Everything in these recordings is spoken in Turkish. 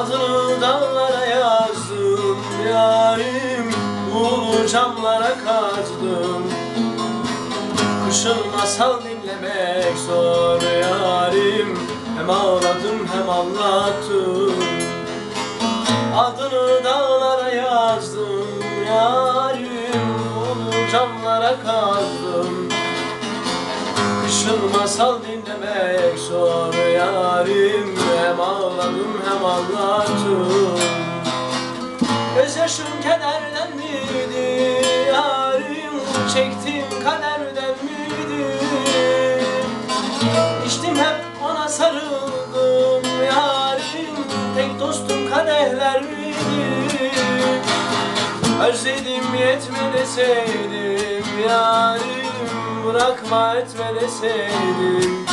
Adını dağlara yazdım yarim Ulu camlara kazdım Kışın masal dinlemek zor yarim Hem ağladım hem anlattım Adını dağlara yazdım yarim Ulu camlara kazdım Kışın masal dinlemek zor yarim Hem ağladım hem anlattım Gözyaşım kederden miydi yarim Çektiğim kaderden miydi İçtim hep ona sarıldım. Yarim Tek dostum kadehler miydi? Özledim yetme deseydim. Yarim Bırakma etme deseydim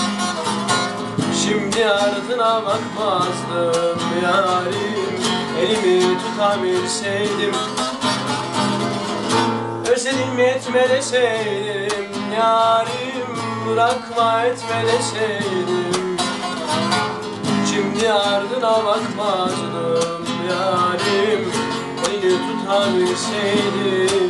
Ardına bakmazdım yarim. Elimi tutabilseydim Özledim yetme deseydim yarim Bırakma etme deseydim Şimdi ardına bakmazdım yarim. Elini tutabilseydim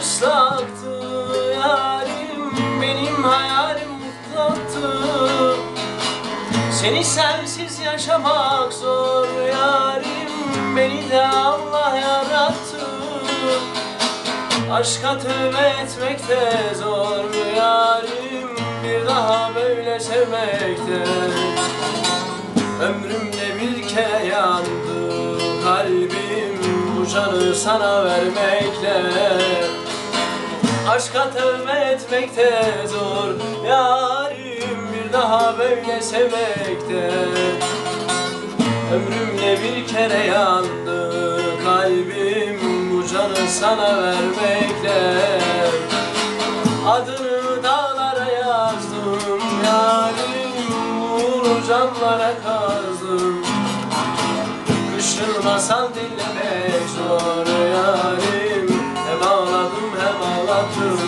ıslaktı yarim Benim hayalim mutlaktı Seni sensiz yaşamak zor Aşka tövbe etmek de zor yarim Bir daha böyle sevmekte. Ömrümde bir kere yandı kalbim Bu canı sana vermekle. Aşka tövbe etmek de zor Yarim bir daha böyle sevmekte. Ömrümde bir kere yandı canı sana vermekle Adını dağlara yazdım yarim Uğur camlara kazdım. Kışın masal dinlemek zor yarim. Hem ağladım hem ağlattım.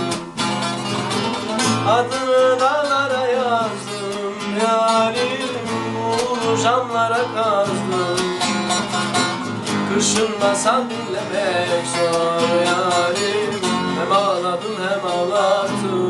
Adını dağlara yazdım yarim Uğur camlara kazdım Masal dinlemek zor yarim Hem ağladım hem ağlattım